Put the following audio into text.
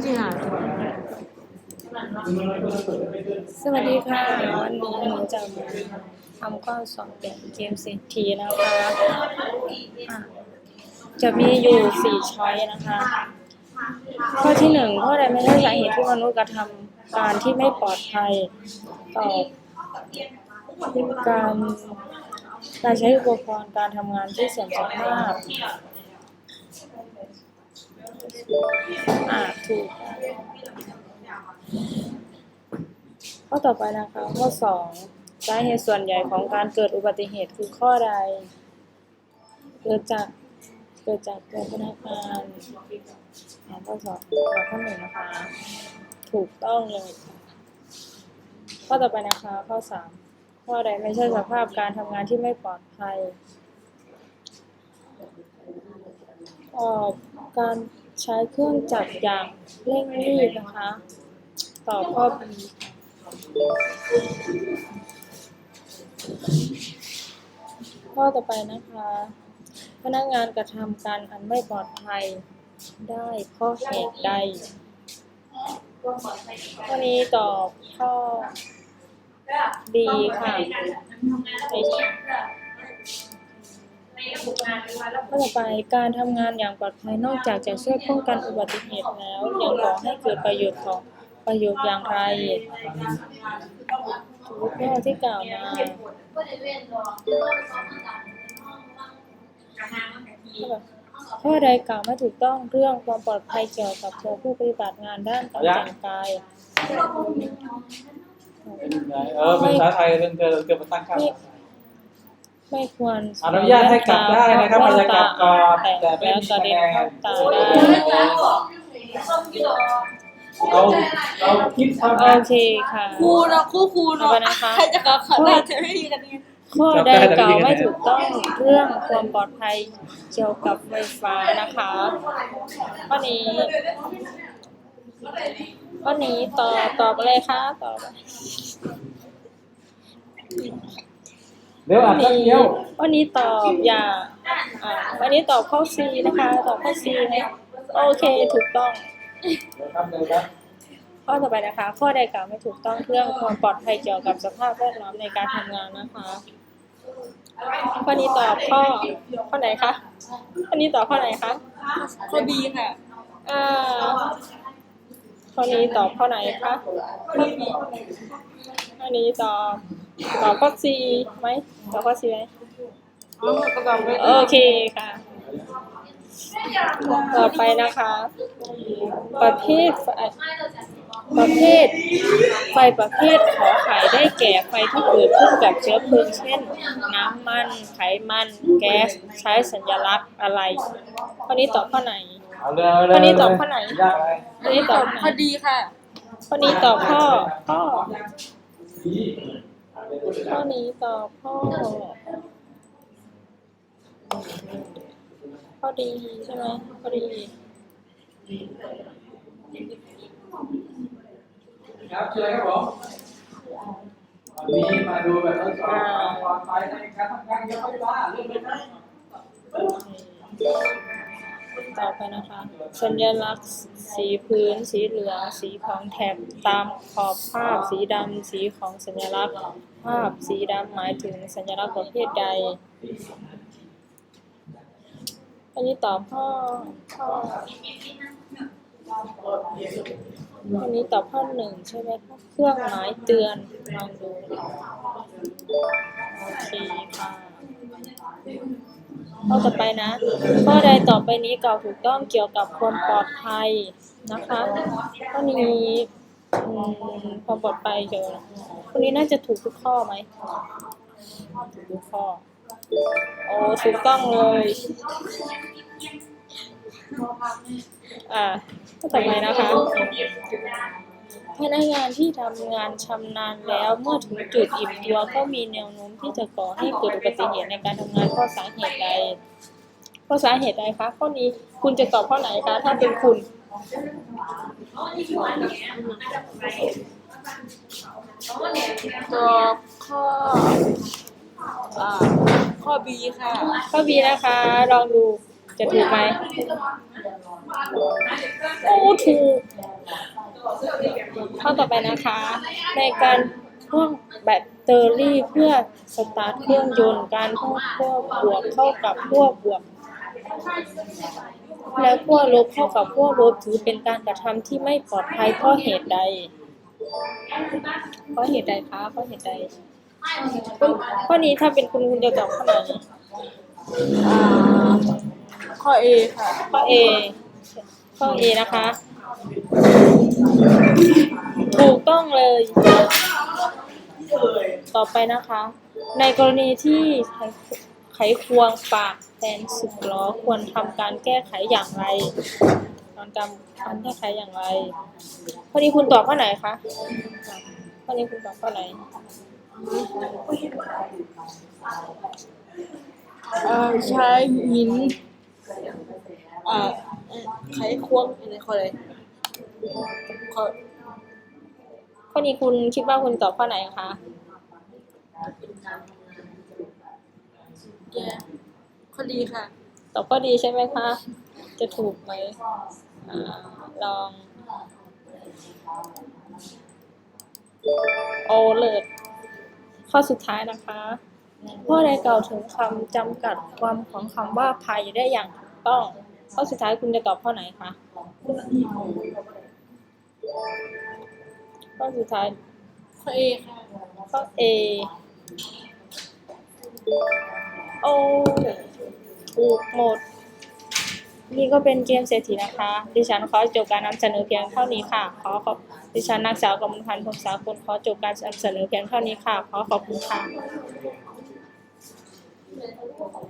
ที่หาสวัสดีค่ะ วันนี้หนูจะมาทำข้อสอบเป็นเกมเศรษฐีนะคะะจะมีอยู่สี่ช้อยนะคะ ข้อที่หนึ่งข้อใดไม่ใช่สาเหตุที่มนุษย์กระทำการที่ไม่ปลอดภัยตอบการการใช้อุปกรณ์การทำงานที่เสื่อมสภาพ อ่าถูกข้อต่อไปนะคะ ข้อสองสาเหตุส่วนใหญ่ของการเกิดอุบัติเหตุคือข้อใด เกิดจากเกิดจากตัวพนักงานอ่าข้อสองข้อหนึ่งนะคะ ถูกต้องเลยข้อต่อไปนะคะ ข้อสามข้อใดไม่ใช่สภาพการทำงานที่ไม่ปลอดภัยอ่อการ ใช้เครื่องจักรอย่างเร่งรีบนะคะ ต่อข้อ B ข้อต่อไปนะคะ พนักงานกระทำการอันไม่ปลอดภัยได้เพราะเหตุใดข้อนี้ตอบข้อ B ค่ะ ข้อต่อไปการทำงานอย่างปลอดภัยนอกจากจะช่วยป้องกันอุบัติเหตุแล้วยังก่อให้เกิดประโยชน์ของประโยชน์อย่างไรทุกข้อที่กล่าวมาข้อใดกล่าวไม่ถูกต้องเรื่องความปลอดภัยเกี่ยวกับตัวผู้ปฏิบัติงานด้านการแต่งกายเออเป็นภาษาไทยเรื่องเกินเกินมาตั้งค่า ไม่ไม่ควรอนุญาตให้กลับได้นะครับมันจะกลับก่อนแต่ไม่แล้วมีกระคะเด็แนนเข้านตาได้เราเราคิดทำโอเคค่ะครูเนาะครูครูเนาะเอาไปนะคะใครจะเขาเขาได้จะไม่มีกันเนี่ยข้อใดกล่าวไม่ถูกต้องเรื่องความปลอดภัยเกี่ยวกับไฟฟ้านะคะข้อนี้ข้อนี้ตอบตอบอะไรคะตอบเดี๋ยวอ่านแป๊บเดียว วันนี้ตอบอย่าอ่าวันนี้ตอบข้อ C นะคะ ตอบข้อ C นะโอเคถูกต้อง เดี๋ยวครับเดี๋ยวครับข้อต่อไปนะคะ ข้อใดกล่าวไม่ถูกต้องเรื่องความปลอดภัยเกี่ยวกับสภาพแวดล้อมในการทำงานนะคะข้อนี้ตอบข้อข้อไหนคะข้อนี้ตอบข้อไหนคะข้อบีค่ะอ่าข้อนี้ตอบข้อไหนคะข้อนี้ตอบ ตอบข้อ C ไหมตอบข้อ C ไหมอ๋อก็ตอบไปโอเคค่ะ ต่อไปนะคะ ประเภทไฟประเภทไฟประเภทขอไข่ได้แก่ไฟที่เกิดขึ้นกับเชื้อเพลิงเช่น น้ำมัน ไขมัน แก๊ส ใช้สัญลักษณ์อะไรข้อนี้ตอบข้อไหนเอาเลยเอาเลยข้อนี้ตอบข้อไหนยากไหมข้อนี้ตตออบบข้อข้อไหนดีค่ะข้อนี้ตอบข้อข้อ ข้อนี้ตอบข้อข้อดีใช่ไหมข้อดีครับเชิญครับผมวันนี้มาดูแบบทดสอบความปลอดภัยในการทำงานเยอะไปบ้าเรื่องเลย ต่อไปนะคะ สัญลักษณ์ สีพื้น สีเหลือง สีของแถบตามขอบภาพ สีดำ สีของสัญลักษณ์ ภาพ สีดำหมายถึงสัญลักษณ์ประเภทใด อันนี้ตอบข้อข้ออันนี้ตอบข้อหนึ่งใช่ไหมเครื่องหมายเตือนลองดู ข้อต่อไปนะ ข้อใดต่อไปนี้กล่าวถูกต้องเกี่ยวกับความปลอดภัยนะคะข้อนี้ความปลอดภัยเกี่ยวกับข้อนี้น่าจะถูกทุกข้อไหมถูกทุกข้อโอ้ถูกต้องเลยอ่าข้อต่อไปนะคะ พนักงานที่ทำงานชำนาญแล้ว เมื่อถึงจุดอิ่มตัวก็มีแนวโน้มที่จะก่อให้เกิดอุบัติเหตุในการทำงานเพราะสาเหตุใดเพราะสาเหตุใดคะข้อนี้คุณจะตอบข้อไหนคะถ้าเป็นคุณตอบข้ออ่าข้อบีค่ะ ข้อบีนะคะ ลองดู จะถูกไหมโอ้ถูกข้อต่อไปนะคะ ในการพ่วงแบตเตอรี่เพื่อสตาร์ทเครื่องยนต์การพ่วงขั้วบวกเข้ากับขั้วบวก และขั้วลบเข้ากับขั้วลบถือเป็นการกระทำที่ไม่ปลอดภัยเพราะเหตุใดเพราะเหตุใดคะเพราะเหตุใดข้อนี้ถ้าเป็นคุณคุณจะตอบข้อไหนอ่า ข้อ A ค่ะ ข้อ A ข้อ A นะคะ ถูกต้องเลย ต่อไปนะคะ ในกรณีที่ไขไขควงปากแทนสึกล้อควรทำการแก้ไขอย่างไรตอนการการแก้ไขอย่างไรข้อนี้คุณตอบข้อไหนคะข้อนี้คุณตอบข้อไหนเอ่อใช้หิน อ่าไขควงอะไรข้ออะไรข้อข้อนี้คุณคิดว่าคุณตอบข้อไหนคะแกข้อดีค่ะ ตอบข้อดีใช่ไหมคะ จะถูกไหมอ่าลองโอเลิศข้อสุดท้ายนะคะ ข้อใดกล่าวถึงคำจำกัดความของคำว่าภัยได้อย่างถูกต้อง ข้อสุดท้ายคุณจะตอบข้อไหนคะ ข้อสุดท้าย ข้อ A ค่ะ ข้อ A โอ้ถูกหมด นี่ก็เป็นเกมเศรษฐีนะคะ ดิฉันขอจบการนำเสนอเพียงเท่านี้ค่ะ ขอขอบดิฉันนางสาวกมลพันธ์พงษาคุณขอจบการนำเสนอเพียงเท่านี้ค่ะ ขอขอบคุณค่ะ 真的不好。